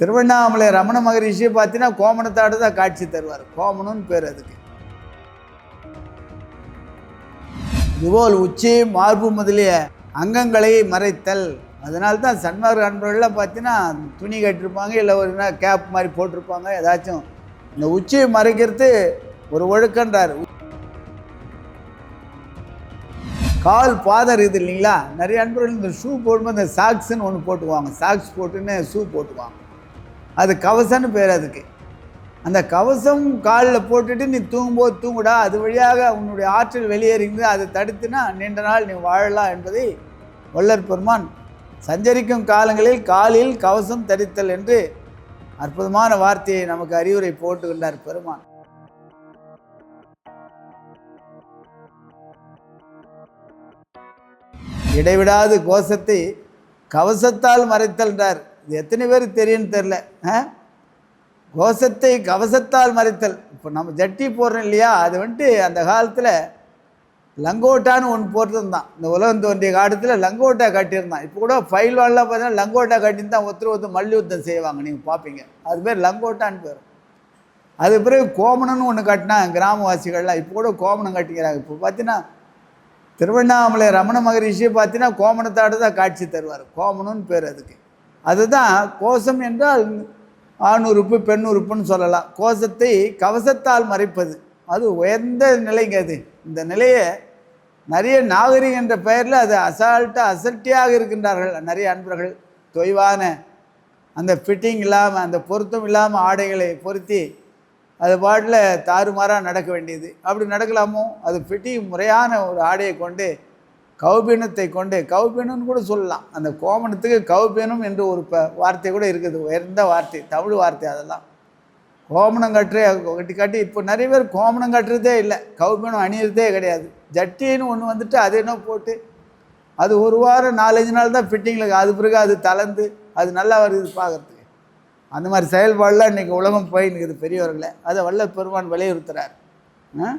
திருவண்ணாமலை ரமண மகரிஷியை பார்த்தீங்கன்னா கோமணத்தாடு தான் காட்சி தருவார். கோமணம்னு பேர் அதுக்கு. இதுபோல் உச்சி மார்பு முதலிய அங்கங்களை மறைத்தல் அதனால தான் சன்மார்க் அன்பர்கள்லாம் பார்த்தீங்கன்னா துணி கட்டிருப்பாங்க இல்லை ஒரு என்ன கேப் மாதிரி போட்டிருப்பாங்க ஏதாச்சும். இந்த உச்சியை மறைக்கிறது ஒரு ஒழுக்கன்றார். கால் பாதர் இருக்குது இல்லைங்களா? நிறைய அன்பர்கள் இந்த ஷூ போடும்போது இந்த சாக்ஸ்ன்னு ஒன்று போட்டுக்குவாங்க. சாக்ஸ் போட்டுன்னு ஷூ போட்டுக்குவாங்க. அது கவசம்னு பேர் அதுக்கு. அந்த கவசம் காலில் போட்டுட்டு நீ தூங்கும்போது தூங்குடா அது வழியாக உன்னுடைய ஆற்றல் வெளியேறிந்து அதை தடுத்துனா நீண்ட நாள் நீ வாழலாம் என்பதை வல்லர் பெருமான் சஞ்சரிக்கும் காலங்களில் காலில் கவசம் தரித்தல் என்று அற்புதமான வார்த்தையை நமக்கு அறிவுரை போட்டுக்கொண்டார் பெருமான். இடைவிடாது கோஷத்தை கவசத்தால் மறைத்தல்ன்றார் இது எத்தனை பேருக்கு தெரியும்னு தெரில ஆ? கோஷத்தை கவசத்தால் மறைத்தல். இப்போ நம்ம ஜட்டி போடுறோம் இல்லையா? அது வந்துட்டு அந்த காலத்தில் லங்கோட்டான்னு ஒன்று போட்டிருந்தான். இந்த உலகம் தோன்றிய காலத்தில் லங்கோட்டா கட்டியிருந்தான். இப்போ கூட ஃபைல் வாழலாம் பார்த்தீங்கன்னா லங்கோட்டா கட்டின்னு தான் ஒருத்தர் ஒருத்தர் மல்யுத்தம் செய்வாங்க. நீங்கள் பார்ப்பீங்க அது பேர் லங்கோட்டான்னு பேர். அது பிறகு கோமணம்னு ஒன்று கட்டினா கிராமவாசிகள்லாம் இப்போ கூட கோமணம் கட்டிக்கிறாங்க. இப்போ பார்த்தீங்கன்னா திருவண்ணாமலை ரமண மகரிஷி பார்த்தீங்கன்னா கோமணத்தாடு தான் காட்சி தருவார். கோமணம்னு பேர் அதுக்கு. அதுதான் கோஷம் என்றால் ஆண் உறுப்பு பெண் உறுப்புன்னு சொல்லலாம். கோஷத்தை கவசத்தால் மறைப்பது. அது உயர்ந்த நிலைங்க அது. இந்த நிலையை நிறைய நாகரிகம் என்ற பெயரில் அது அசால்ட்டாக அசட்டியாக இருக்கின்றார்கள். நிறைய அன்பர்கள் தொய்வான அந்த ஃபிட்டிங் இல்லாமல் அந்த பொருத்தம் இல்லாமல் ஆடைகளை பொருத்தி அது பாட்டில் தாறுமாறாக நடக்க வேண்டியது. அப்படி நடக்கலாமோ? அது ஃபிட்டிங் முறையான ஒரு ஆடையை கொண்டு கௌபீனத்தை கொண்டு கௌபீனம்னு கூட சொல்லலாம். அந்த கோமணத்துக்கு கௌபீனம் என்று ஒரு ப வார்த்தை கூட இருக்குது. உயர்ந்த வார்த்தை தமிழ் வார்த்தை அதெல்லாம். கோமணம் கட்டுற கட்டி கட்டி இப்போ நிறைய பேர் கோமணம் கட்டுறதே இல்லை. கௌபீனம் அணியிறதே கிடையாது. ஜட்டின்னு ஒன்று வந்துட்டு அது என்ன போட்டு அது ஒரு வாரம் நாலஞ்சு நாள் தான் ஃபிட்டிங்கில் அது பிறகு அது தளர்ந்து அது நல்லா வருது பார்க்குறதுக்கு. அந்த மாதிரி செயல்பாடெலாம் இன்றைக்கி உலகம் போயின்னுக்குது பெரியவர்களை. அதை வல்ல பெருமான் வலியுறுத்துறார். ஆ?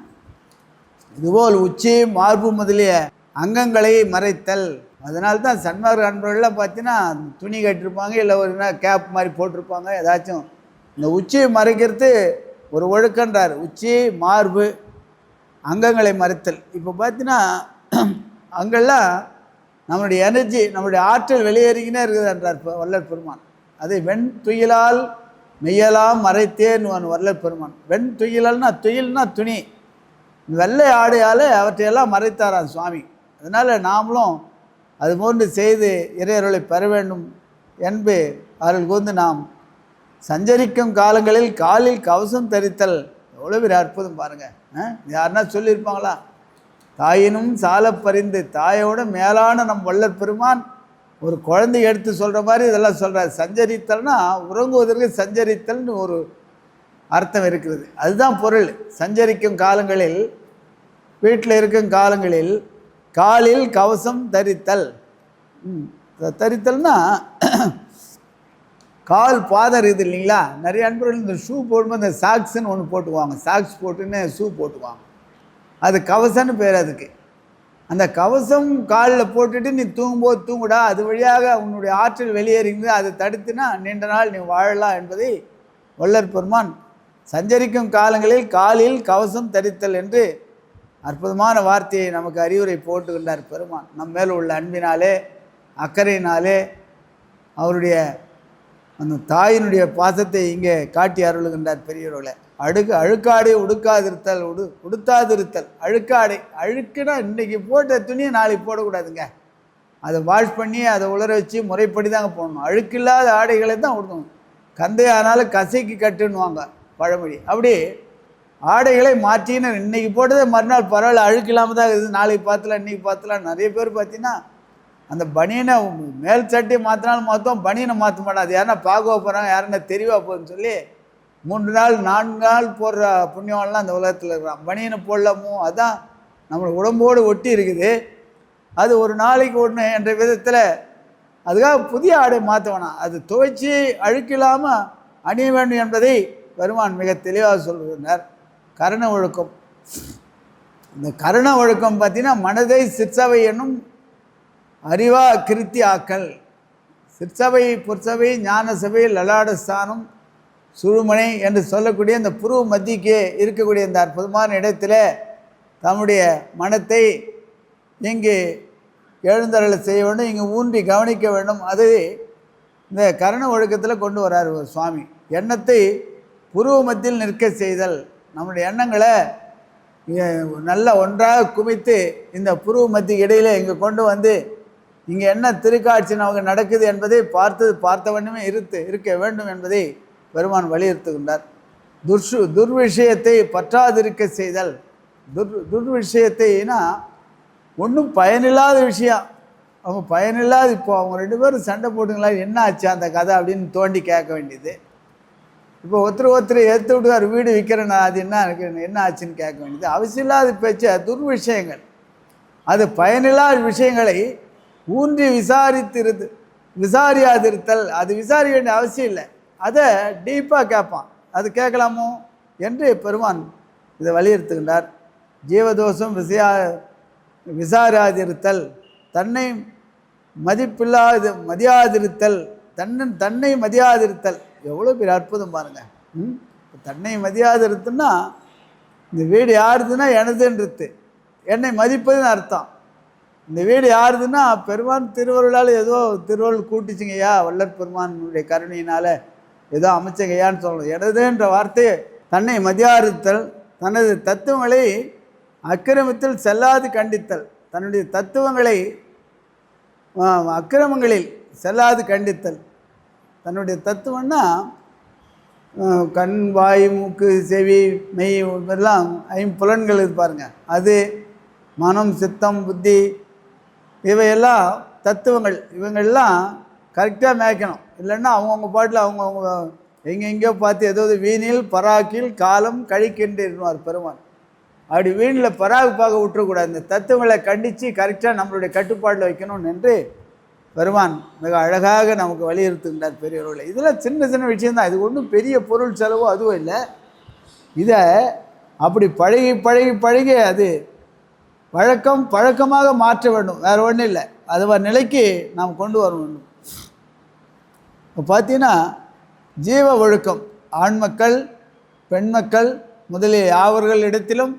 இதுபோல் உச்சி மார்பு முதலிய அங்கங்களை மறைத்தல். அதனால தான் சன்மார்க்க அன்பர்கள்லாம் பார்த்தீங்கன்னா துணி கட்டிருப்பாங்க இல்லை ஒரு என்ன கேப் மாதிரி போட்டிருப்பாங்க ஏதாச்சும். இந்த உச்சியை மறைக்கிறது ஒரு ஒழுக்கன்றார். உச்சி மார்பு அங்கங்களை மறைத்தல். இப்போ பார்த்தீங்கன்னா அங்கெல்லாம் நம்மளுடைய எனர்ஜி நம்மளுடைய ஆற்றல் வெளியேறிக்கினே இருக்குது என்றார் வள்ளல் பெருமான். அதை வெண் துயிலால் மெய்யலாம் மறைத்தேன் வள்ளல் பெருமான். வெண் துயிலால்னா துயில்னா துணி. வெள்ளை ஆடையால் அவற்றையெல்லாம் மறைத்தாரான் சுவாமி. அதனால் நாமளும் அது போன்று செய்து இறையருளை பெற வேண்டும் என்பு அவர்கள் கூர்ந்து நாம் சஞ்சரிக்கும் காலங்களில் காலில் கவசம் தரித்தல் எவ்வளோ பெரிய அற்புதம் பாருங்கள் யாருன்னா சொல்லியிருப்பாங்களா? தாயினும் சால பறிந்து தாயோட மேலான நம் வள்ளற் பெருமான் ஒரு குழந்தை எடுத்து சொல்கிற மாதிரி இதெல்லாம் சொல்கிறார் சஞ்சரித்தல்னா உறங்குவதற்கு சஞ்சரித்தல்னு ஒரு அர்த்தம் இருக்கிறது. அதுதான் பொருள். சஞ்சரிக்கும் காலங்களில் வீட்டில் இருக்கும் காலங்களில் காலில் கவசம் தரித்தல். ம், தரித்தல்னா கால் பாதம் இருக்குது இல்லைங்களா? நிறைய அன்பர்கள் இந்த ஷூ போடும்போது இந்த சாக்ஸ்ன்னு ஒன்று போட்டுக்குவாங்க. சாக்ஸ் போட்டுன்னு ஷூ போட்டுக்குவாங்க. அது கவசம்னு பேர் அதுக்கு. அந்த கவசம் காலில் போட்டுட்டு நீ தூங்கும்போது தூங்குடா அது வழியாக உன்னுடைய ஆற்றல் வெளியேறிங்க அதை தடுத்துனா நீண்ட நாள் நீ வாழலாம் என்பதை வல்லற்பெருமான் சஞ்சரிக்கும் காலங்களில் காலில் கவசம் தரித்தல் என்று அற்புதமான வார்த்தையை நமக்கு அறிவுரை போட்டுக்கின்றார் பெருமான். நம் மேல் உள்ள அன்பினாலே அக்கறையினாலே அவருடைய அந்த தாயினுடைய பாசத்தை இங்கே காட்டி அருளுகின்றார் பெரியவர்களே அழுக்கு அழுக்காடை உடுக்காதிருத்தல் உடு உடுத்தாதிருத்தல். அழுக்காடை அழுக்குனா இன்னைக்கு போட்ட துணியை நாளைக்கு போடக்கூடாதுங்க. அதை வாஷ் பண்ணி அதை உலர வச்சு முறைப்படி தாங்க போடணும். அழுக்கில்லாத ஆடைகளை தான் உடுக்கணும் கந்தையானாலும் கசைக்கு கட்டுன்னுவாங்க பழமொழி. அப்படி ஆடைகளை மாற்றின்னு இன்றைக்கி போட்டதே மறுநாள் பரவாயில்ல அழுக்கு இல்லாமல் தான் இருக்குது. நாளைக்கு பார்த்துலாம் இன்னைக்கு பார்த்துலாம் நிறைய பேர் பார்த்தீங்கன்னா அந்த பனியனை மேல் சட்டை மாற்றினாலும் மாற்றும் பனியனை மாற்ற மாட்டான் அது யாருன்னா பார்க்க போகிறாங்க யாருன்னா தெரிவா போகுதுன்னு சொல்லி மூன்று நாள் நான்கு நாள் போடுற புண்ணியம்லாம் அந்த உலகத்தில் இருக்கிறான் பனியனை போடலாமோ? அதான் நம்மளை உடம்போடு ஒட்டி இருக்குது. அது ஒரு நாளைக்கு ஒன்று என்ற விதத்தில் அதுக்காக புதிய ஆடை மாற்ற வேணாம். அது துவைச்சி அழுக்கில்லாமல் அணிய வேண்டும் என்பதை பெருமான் மிக தெளிவாக சொல்லுகின்றார். கரண ஒழுக்கம். இந்த கருண ஒழுக்கம் பார்த்தீங்கன்னா மனதை சிற்சவை என்னும் அறிவா கிருத்தி ஆக்கல். சிற்சபை பொற்சபை ஞான சபை லலாடஸ்தானம் சுழுமனை என்று சொல்லக்கூடிய இந்த புருவ மத்திக்கே இருக்கக்கூடிய இந்த அற்புதமான இடத்துல தம்முடைய மனத்தை இங்கு எழுந்தருளை செய்ய வேண்டும் இங்கே ஊன்றி கவனிக்க வேண்டும். அது இந்த கரண ஒழுக்கத்தில் கொண்டு வரார் ஒரு சுவாமி. எண்ணத்தை புருவ மத்தியில் நிற்க செய்தல். நம்முடைய எண்ணங்களை நல்ல ஒன்றாக குவித்து இந்த புருவ மத்திய இடையில இங்கே கொண்டு வந்து இங்கே என்ன திருக்காட்சி நமக்கு நடக்குது என்பதை பார்த்து பார்த்தவண்ணமே இருத்து இருக்க வேண்டும் என்பதை பெருமான் வலியுறுத்துகின்றார். துர்ஷு துர்விஷயத்தை பற்றாதிருக்க செய்தல். துர் துர்விஷயத்தைனா ஒன்றும் பயனில்லாத விஷயம். அவங்க பயனில்லாத இப்போ அவங்க ரெண்டு பேரும் சண்டை போட்டுங்களா என்ன ஆச்சு அந்த கதை அப்படின்னு தோண்டி கேட்க வேண்டியது. இப்போ ஒருத்தர் ஒருத்தர் எடுத்து விட்டுக்கார் வீடு விற்கிறேன்னா அது என்ன இருக்கு என்ன ஆச்சுன்னு கேட்க வேண்டியது அவசியம் இல்லாத பேச்ச துர்விஷயங்கள். அது பயனில்லாத விஷயங்களை ஊன்றி விசாரித்திருது விசாரியாதிருத்தல். அது விசாரிக்க வேண்டிய அவசியம் இல்லை. அதை டீப்பாக கேட்பான். அது கேட்கலாமோ என்று பெருமான் இதை வலியுறுத்துகின்றார். ஜீவதோஷம் விசையா விசாராதிருத்தல். தன்னை மதிப்பில்லாத மதியாதிருத்தல். தன்னன் தன்னை மதியாதிருத்தல். எவ்வளோ பெரிய அற்புதம் பாருங்க. ம்? தன்னை மதியாதிருத்துன்னா இந்த வீடு யாருதுன்னா எனதுன்றது என்னை மதிப்பதுன்னு அர்த்தம். இந்த வீடு யாருதுன்னா பெருமான் திருவருளால் ஏதோ திருவருள் கூட்டிச்சுங்கய்யா வள்ளற் பெருமானுடைய கருணையினால் ஏதோ அமைச்சங்கய்யான்னு சொல்லணும். எனதுன்ற வார்த்தை தன்னை மதியாறுத்தல் தனது தத்துவங்களை அக்கிரமத்தில் செல்லாது கண்டித்தல் தன்னுடைய தத்துவங்களை அக்கிரமங்களில் செல்லாது கண்டித்தல். தன்னுடைய தத்துவம்னா கண் வாய் மூக்கு செவி மெய் இதெல்லாம் ஐம்புலன்கள் இது அது மனம் சித்தம் புத்தி இவையெல்லாம் தத்துவங்கள். இவங்கெல்லாம் கரெக்டாக மேய்க்கணும். இல்லைன்னா அவங்கவுங்க பாட்டில் அவங்கவுங்க எங்கெங்கேயோ பார்த்து ஏதாவது வீணில் பராக்கில் காலம் கழிக்கின்றிருவார் பெருமான். அப்படி வீணில் பராகு பார்க்க விட்டுறக்கூடாது. இந்த தத்துவங்களை கண்டித்து கரெக்டாக நம்மளுடைய கட்டுப்பாட்டில் வைக்கணும் என்று பெருமான் மிக அழகாக நமக்கு வலியுறுத்துகின்றார் பெரியவர்களை. இதெல்லாம் சின்ன சின்ன விஷயம்தான். இது ஒன்றும் பெரிய பொருள் செலவோ அதுவும் இல்லை. இதை அப்படி பழகி பழகி பழகி அது வழக்கம் பழக்கமாக மாற்ற வேண்டும். வேறு ஒன்றும் இல்லை. அது ஒரு நிலைக்கு நாம் கொண்டு வர வேண்டும். இப்போ பார்த்தீங்கன்னா ஜீவ ஒழுக்கம். ஆண் மக்கள் பெண் மக்கள் முதலிய யாவர்களிடத்திலும்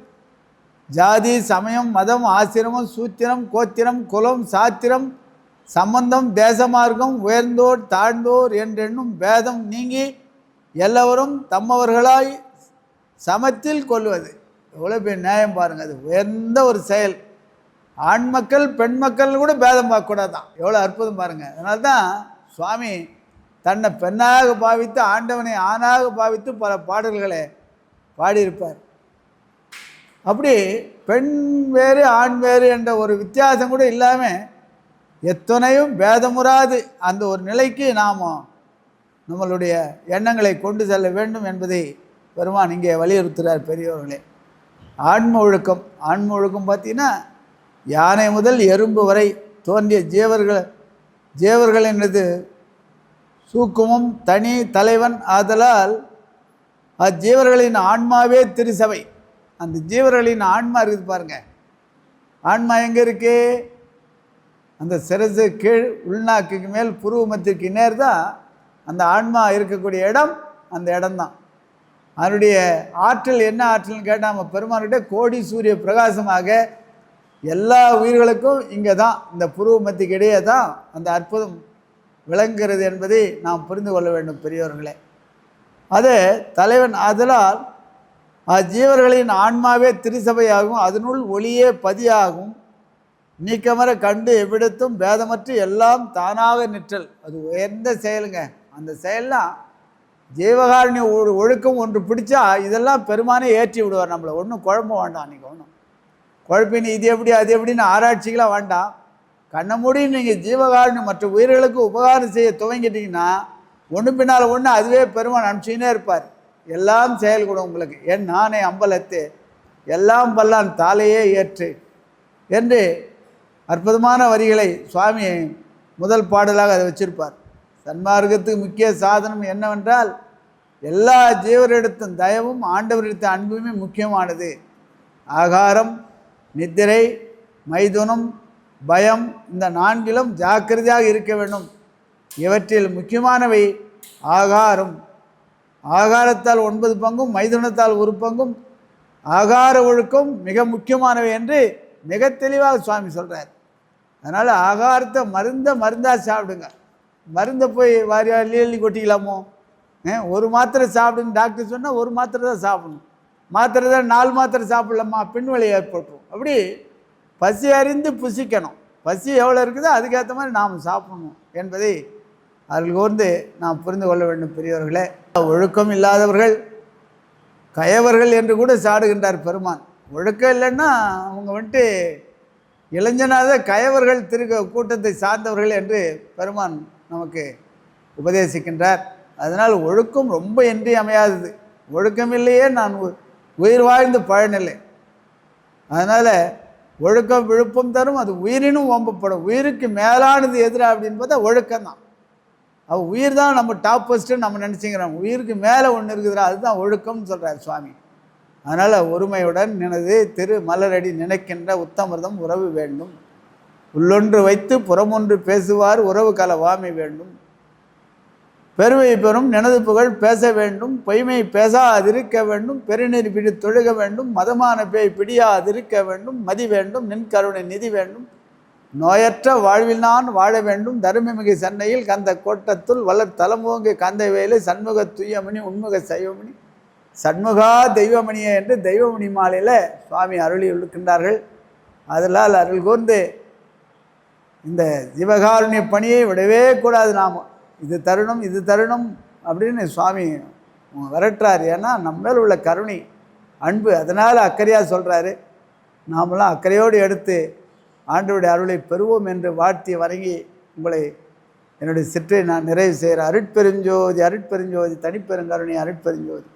ஜாதி சமயம் மதம் ஆசிரமம் சூத்திரம் கோத்திரம் குலம் சாத்திரம் சம்பந்தம் தேசமார்க்கம் உயர்ந்தோர் தாழ்ந்தோர் என்றென்னும் பேதம் நீங்கி எல்லோரும் தம்மவர்களாய் சமத்தில் கொள்வது. எவ்வளோ பெரிய நியாயம் பாருங்கள் அது உயர்ந்த ஒரு செயல். ஆண் மக்கள் பெண் மக்கள் கூட பேதம் பார்க்கக்கூடாதான். எவ்வளோ அற்புதம் பாருங்கள் அதனால தான் சுவாமி தன்னை பெண்ணாக பாவித்து ஆண்டவனை ஆணாக பாவித்து பல பாடல்களை பாடியிருப்பார். அப்படி பெண் வேறு ஆண் வேறு என்ற ஒரு வித்தியாசம் கூட இல்லாமல் எத்தனையும் பேதமுறாது. அந்த ஒரு நிலைக்கு நாம் நம்மளுடைய எண்ணங்களை கொண்டு செல்ல வேண்டும் என்பதை பெருமான் இங்கே வலியுறுத்துகிறார் பெரியவர்களே ஆன்ம ஒழுக்கம் ஆன்ம ஒழுக்கம் பார்த்தீங்கன்னா யானை முதல் எறும்பு வரை தோன்றிய ஜீவர்கள் ஜீவர்கள் என்னது சூக்குமம் தனி தலைவன் ஆதலால் அஜீவர்களின் ஆன்மாவே திருசபை அந்த ஜீவர்களின் ஆன்மா இருக்குது பாருங்கள் ஆன்மா எங்கே இருக்குது அந்த சிரசு கீழ் உள்நாக்குக்கு மேல் புருவமத்திற்கு நேர் தான் அந்த ஆன்மா இருக்கக்கூடிய இடம் அந்த இடம்தான். அதனுடைய ஆற்றல் என்ன ஆற்றல்னு கேட்டால் நம்ம பெருமானுடைய கோடி சூரிய பிரகாசமாக எல்லா உயிர்களுக்கும் இங்கே தான் இந்த புருவமத்திக்கு இடையே தான் அந்த அற்புதம் விளங்குகிறது என்பதை நாம் புரிந்து கொள்ள வேண்டும் பெரியவர்களே அது தலைவன் ஆதலால் அஜீவர்களின் ஆன்மாவே திருசபையாகும் அதனுள் ஒளியே பதியாகும். நீக்கமர கண்டு எவ்விடத்தும் பேதமற்று எல்லாம் தானாக நிற்றல். அது உயர்ந்த செயலுங்க. அந்த செயல்லாம் ஜீவகாரணி ஒழுக்கம் ஒன்று பிடிச்சா இதெல்லாம் பெருமானே ஏற்றி விடுவார் நம்மளை. ஒன்றும் குழம்ப வேண்டாம் நீங்கள் ஒன்றும் குழப்பினி இது எப்படி அது எப்படின்னு ஆராய்ச்சிகளாக வேண்டாம். கண்ணை மூடி நீங்கள் ஜீவகாரணி மற்ற உயிர்களுக்கு உபகாரம் செய்ய துவங்கிட்டீங்கன்னா ஒன்று பின்னால் ஒன்று அதுவே பெருமான் அனுப்பிச்சுனே இருப்பார். எல்லாம் செயல்கூடும் உங்களுக்கு. என் நானே அம்பலத்து. எல்லாம் பல்லான் தாலையே ஏற்று. என்று அற்புதமான வரிகளை சுவாமி முதல் பாடலாக அதை வச்சிருப்பார். சன்மார்க்கத்துக்கு முக்கிய சாதனம் என்னவென்றால் எல்லா ஜீவரிடத்தும் தயவும் ஆண்டவரிடத்த அன்புமே முக்கியமானது. ஆகாரம் நித்திரை மைதுனம் பயம் இந்த நான்கிலும் ஜாக்கிரதையாக இருக்க வேண்டும். இவற்றில் முக்கியமானவை ஆகாரம். ஆகாரத்தால் ஒன்பது பங்கும் மைதுனத்தால் ஒரு பங்கும். ஆகார ஒழுக்கம் மிக முக்கியமானவை என்று மிக தெளிவாக சுவாமி சொல்கிறார் அதனால் ஆகாரத்தை மருந்த மருந்தாக சாப்பிடுங்க. மருந்தை போய் வாரியா அள்ளி கொட்டிக்கலாமோ? ஒரு மாத்திரை சாப்பிடுங்க டாக்டர் சொன்னால் ஒரு மாத்திரை தான் சாப்பிடணும். மாத்திரை தான் நாலு மாத்திரை சாப்பிடலாமா? பின்வழி ஏற்பட்டுரும் அப்படி பசி அறிந்து புசிக்கணும். பசி எவ்வளோ இருக்குதோ அதுக்கேற்ற மாதிரி நாம் சாப்பிடணும் என்பதை அவர்கள் கூர்ந்து நாம் புரிந்து கொள்ள வேண்டும் பெரியவர்களே ஒழுக்கம் இல்லாதவர்கள் கயவர்கள் என்று கூட சாடுகின்றார் பெருமான். ஒழுக்கம் இல்லைன்னா அவங்க வந்துட்டு இளைஞனாக கயவர்கள் திரு கூட்டத்தை சார்ந்தவர்கள் என்று பெருமான் நமக்கு உபதேசிக்கின்றார். அதனால் ஒழுக்கம் ரொம்ப இன்றி அமையாதது ஒழுக்கமில்லையே நான் உ- உயிர் வாழ்ந்து பழனில்லை. அதனால் ஒழுக்கம் விழுப்பம் தரும் அது உயிரினும் ஓம்பப்படும். உயிருக்கு மேலானது எதிராக அப்படின்னு பார்த்தா ஒழுக்கம் தான் அவ உயிர் தான் நம்ம டாப் ஃபஸ்ட்டுன்னு நம்ம நினச்சிக்கிறோம். உயிருக்கு மேலே ஒன்று இருக்குதுரா அதுதான் ஒழுக்கம்னு சொல்கிறார் சுவாமி. அதனால் ஒருமையுடன் எனது திரு மலரடி நினைக்கின்ற உத்தமிர்தம் உறவு வேண்டும். உள்ளொன்று வைத்து புறமொன்று பேசுவார் உறவு கலவாமை வேண்டும். பெருமை பெறும் நினது புகழ் பேச வேண்டும். பொய்மை பேசாதிருக்க வேண்டும். பெருநெறி பிடி தொழுக வேண்டும். மதமான பேய் பிடியாதிருக்க வேண்டும். மதி வேண்டும். நின் கருணை நிதி வேண்டும். நோயற்ற வாழ்வில் நான் வாழ வேண்டும். தருமமிகு சென்னையில் கந்த கோட்டத்துள் வளர் தலமோங்கு கந்தை வேலை சண்முக துய்யமணி உண்முக சைவமணி சண்முகா தெய்வமணியே என்று தெய்வமணி மாலையில் சுவாமி அருளி இருக்கின்றார்கள் அதனால் அருள் கூர்ந்து இந்த ஜீவகாருண்ய பணியை விடவே கூடாது நாம். இது தருணம் இது தருணம் அப்படின்னு சுவாமி விரட்டுறார். ஏன்னா நம்ம மேல் உள்ள கருணை அன்பு அதனால் அக்கறையாக சொல்கிறாரு நாமெல்லாம் அக்கறையோடு எடுத்து ஆண்டவருடைய அருளை பெறுவோம் என்று வாழ்த்தி வணங்கி உங்களை என்னுடைய சிற்றை நான் நிறைவு செய்கிற அருட்பெருஞ்சோதி அருட்பெருஞ்சோதி தனிப்பெருங்கருணை அருட்பெருஞ்சோதி.